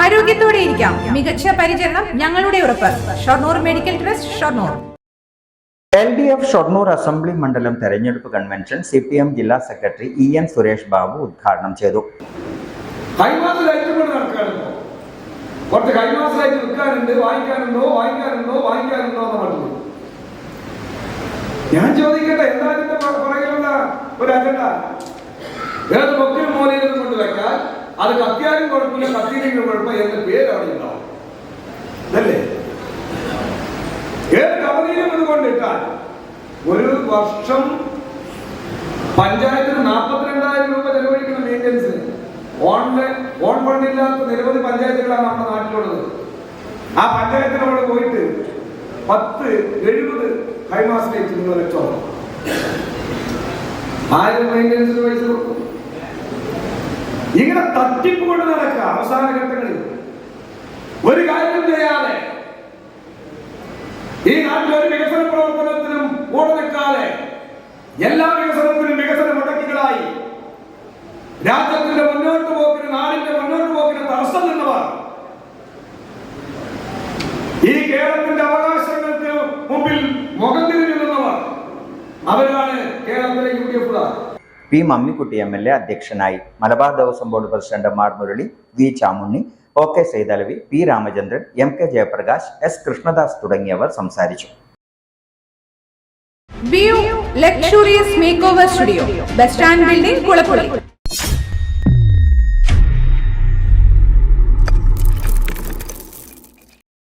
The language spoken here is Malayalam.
ആരോഗ്യത്തോടെ ഇരിക്കാം. മികച്ച പരിചരണം ഞങ്ങളുടെ ഉറപ്പ്. Shoranur medical trust Shoranur. L D F Shoranur assembly മണ്ഡലം തെരഞ്ഞെടുപ്പ് കൺവെൻഷൻ സി പി എം ജില്ലാ secretary E N Suresh Babu ഉദ്ഘാടനം ചെയ്തു. കുറച്ച് വിൽക്കാനുണ്ട് വാങ്ങിക്കാനുണ്ടോ വാങ്ങിക്കാനുണ്ടോ വാങ്ങിക്കാനുണ്ടോ എന്ന് പറഞ്ഞു. ഞാൻ ചോദിക്കട്ടെ എന്താ ഇതിന്റെ പുറകിലുള്ള ഒരു അജണ്ട? ഏത് മൊക്കിൽ മൂലയിൽ കൊണ്ട് വെക്കാൻ അത് കത്തിയാലും കുഴപ്പമില്ല കത്തിയില്ലെങ്കിലും കുഴപ്പമില്ല എന്ന പേര് അവിടെ ഉണ്ടാവും. അല്ലേ? ഏത് കവറിയിലും ഇത് കൊണ്ടിട്ടാൽ ഒരു വർഷം പഞ്ചായത്തിന് നാൽപ്പത്തിരണ്ടായിരം രൂപ ചെലവഴിക്കുന്ന മെയിന്റെനൻസിന് ഓൺലൈൻ ഓൺ ഫണ്ടില്ലാത്ത നിരവധി പഞ്ചായത്തുകളാണ് നമ്മുടെ നാട്ടിലുള്ളത്. ആ പഞ്ചായത്തിനോട് പോയിട്ട് പത്ത് എഴുപത് ഹൈമാസിലേക്ക് നിങ്ങൾ വെച്ചോളാം. ആയിരം മെയിന്റെനൻസിന് പൈസ ഇങ്ങനെ തട്ടിപ്പ് കൊണ്ട് നടക്കുക അവസാന ഘട്ടങ്ങളിൽ. ഒരു കാര്യം ചെയ്യാതെ ഈ നാട്ടിലെ ഒരു വികസന പ്രവർത്തനത്തിനും കൂടെ നിൽക്കാതെ എല്ലാ വികസനത്തിനും വികസന മുടക്കികളായി രാജ്യത്തിന്റെ മുന്നോട്ട് പോക്കിന് നാടിന്റെ മുന്നോട്ട് പോക്കിന് തടസ്സം നിന്നവർ. ഈ കേരളത്തിന്റെ അവകാശങ്ങൾക്ക് മുമ്പിൽ മുഖം തിരിഞ്ഞു നിന്നവർ. അവരാണ് കേരളത്തിലെ U D എഫുകാർ. P Mammikutty M L A അധ്യക്ഷനായി Malabar Devaswom board president Mar Murali V Chamunni O K Saithalavi P Ramachandran M K Jayaprakash S Krishnadas തുടങ്ങിയവർ സംസാരിച്ചു. Luxurious make over studio bus stand building Kulappully.